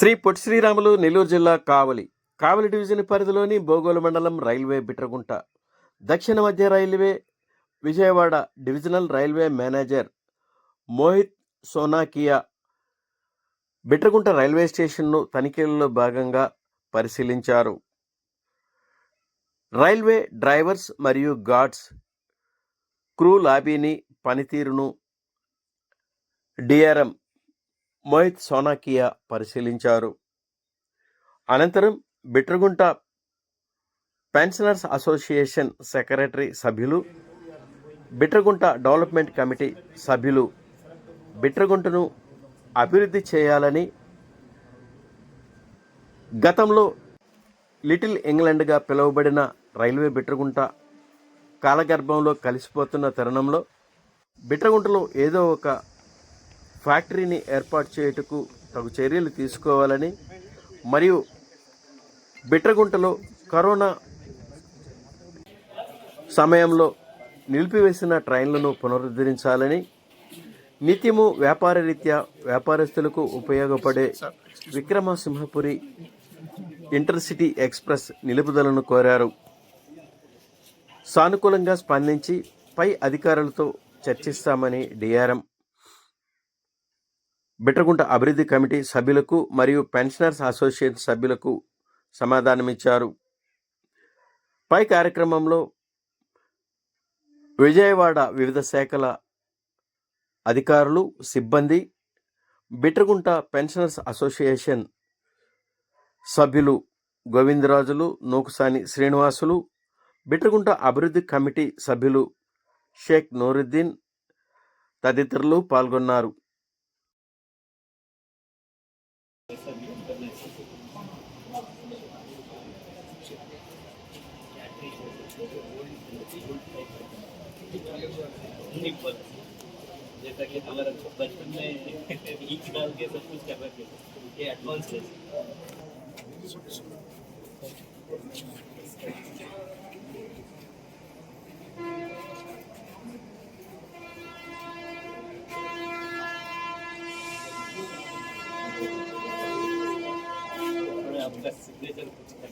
శ్రీ పొట్టి శ్రీరాములు నెల్లూరు జిల్లా కావలి. కావలి డివిజన్ పరిధిలోని బోగోలు మండలం రైల్వే బిట్రగుంట. దక్షిణ మధ్య railway Vijayawada divisional railway manager Mohit Sonakia Bitragunta railway స్టేషన్ను తనిఖీలలో భాగంగా పరిశీలించారు. రైల్వే డ్రైవర్స్ మరియు గార్డ్స్ క్రూ లాబీని పనితీరును డిఆర్ఎం మోహిత్ సోనాకియా పరిశీలించారు. అనంతరం బిట్రగుంట పెన్షనర్స్ అసోసియేషన్ సెక్రటరీ సభ్యులు బిట్రగుంట డెవలప్మెంట్ కమిటీ సభ్యులు బిట్రగుంటను అభివృద్ధి చేయాలని గతంలో లిటిల్ ఇంగ్లాండ్గా పిలువబడిన రైల్వే బిట్రగుంట కాలగర్భంలో కలిసిపోతున్న తరుణంలో బిట్రగుంటలో ఏదో ఒక ఫ్యాక్టరీని ఏర్పాటు చేయుటకు తగు చర్యలు తీసుకోవాలని మరియు బిట్రగుంటలో కరోనా సమయంలో నిలిపివేసిన ట్రైన్లను పునరుద్ధరించాలని నిత్యము వ్యాపార రీత్యా వ్యాపారస్తులకు ఉపయోగపడే విక్రమసింహపురి ఇంటర్సిటీ ఎక్స్ప్రెస్ నిలుపుదలను కోరారు. సానుకూలంగా స్పందించి పై అధికారులతో చర్చిస్తామని డిఆర్ఎం బిట్రగుంట అభివృద్ధి కమిటీ సభ్యులకు మరియు పెన్షనర్స్ అసోసియేషన్ సభ్యులకు సమాధానమిచ్చారు. పై కార్యక్రమంలో విజయవాడ వివిధ శాఖల అధికారులు సిబ్బంది బిట్రగుంట పెన్షనర్స్ అసోసియేషన్ సభ్యులు గోవిందరాజులు నూకుసాని శ్రీనివాసులు బిట్రగుంట అభివృద్ధి కమిటీ సభ్యులు షేక్ నూరుద్దీన్ తదితరులు పాల్గొన్నారు. नहीं जैसा कि हमारा बचपन में बीच डाल के सब कुछ कर रहे थे। ये एडवांस है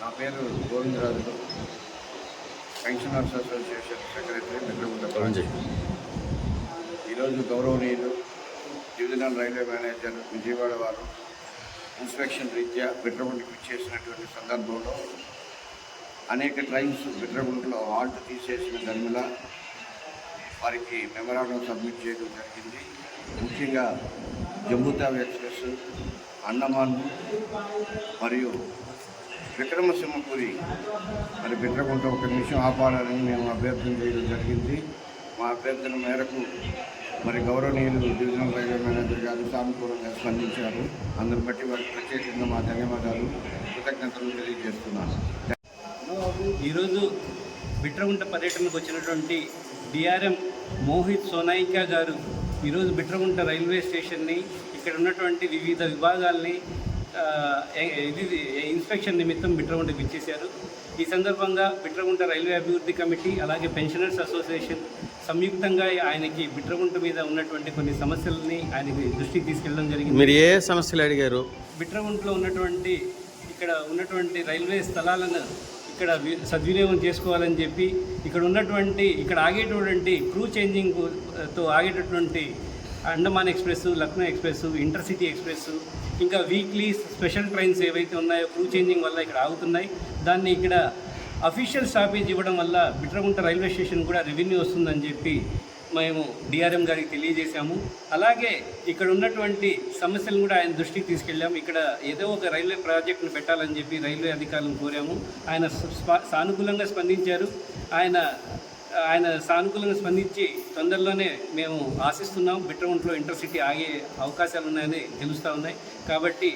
నా పేరు Govindarajulu pensioners association secretary branch ఈరోజు గౌరవనీయులు డివిజనల్ రైల్వే మేనేజర్ విజయవాడ వారు ఇన్స్పెక్షన్ రీత్యా బిట్రగుంటకు చేసినటువంటి సందర్భంలో అనేక ట్రైన్స్ బిట్రగుంటలో హాల్ట్ తీసేసిన దర్మిల వారికి మెమరాండం సబ్మిట్ చేయడం జరిగింది. ముఖ్యంగా జమ్ముతావి ఎక్స్ప్రెస్ అండమాన్ మరియు విక్రమసింహపురి. మరి బిడ్డకుంట ఒక నిమిషం ఆపాలని మేము అభ్యర్థన చేయడం జరిగింది. మా అభ్యర్థన మేరకు మరి గౌరవనీయులు డివిజనల్ రైల్వే మేనేజర్ గారు సానుకూలంగా స్పందించారు. అందును బట్టి వారికి ప్రత్యేకంగా మా ధన్యవాదాలు. కృతజ్ఞతలు తెలియజేస్తున్నాను. ఈరోజు బిట్రగుంట పర్యటనకు వచ్చినటువంటి డిఆర్ఎం మోహిత్ సోనాయికా గారు ఈరోజు బిట్రగుంట రైల్వే స్టేషన్ని ఇక్కడ ఉన్నటువంటి వివిధ విభాగాల్ని ఇది ఇన్స్పెక్షన్ నిమిత్తం బిట్రగుంటకు ఇచ్చేశారు ఈ సందర్భంగా బిట్రగుంట రైల్వే అభివృద్ధి కమిటీ అలాగే పెన్షనర్స్ అసోసియేషన్ సంయుక్తంగా ఆయనకి బిట్రగుంట మీద ఉన్నటువంటి కొన్ని సమస్యలని ఆయనకి దృష్టికి తీసుకెళ్ళడం జరిగింది. మీరు ఏ సమస్యలు అడిగారు? బిట్రగుంట్లో ఉన్నటువంటి ఇక్కడ ఉన్నటువంటి రైల్వే స్థలాలను ఇక్కడ సద్వినియోగం చేసుకోవాలని చెప్పి ఇక్కడ ఉన్నటువంటి ఇక్కడ ఆగేటటువంటి క్రూ చేంజింగ్తో ఆగేటటువంటి Andaman express Lucknow express intercity express ఇంకా వీక్లీ స్పెషల్ ట్రైన్స్ ఏవైతే ఉన్నాయో క్రూ చేంజింగ్ వల్ల ఇక్కడ ఆగుతున్నాయి. దాన్ని ఇక్కడ అఫీషియల్ స్టాపేజ్ ఇవ్వడం వల్ల బిట్రగుంట రైల్వే స్టేషన్ కూడా రెవెన్యూ వస్తుందని చెప్పి మేము డిఆర్ఎం గారికి తెలియజేశాము. అలాగే ఇక్కడ ఉన్నటువంటి సమస్యలను కూడా ఆయన దృష్టికి తీసుకెళ్ళాము. ఇక్కడ ఏదో ఒక రైల్వే ప్రాజెక్టును పెట్టాలని చెప్పి రైల్వే అధికారులను కోరాము. ఆయన సానుకూలంగా స్పందించారు. ఆయన ఆయన సానుకూలంగా స్పందించి తొందరలోనే మేము ఆశిస్తున్నాం. బిట్రగుంట్లో ఇంటర్సిటీ ఆగే అవకాశాలు ఉన్నాయని తెలుస్తూ ఉన్నాయి. కాబట్టి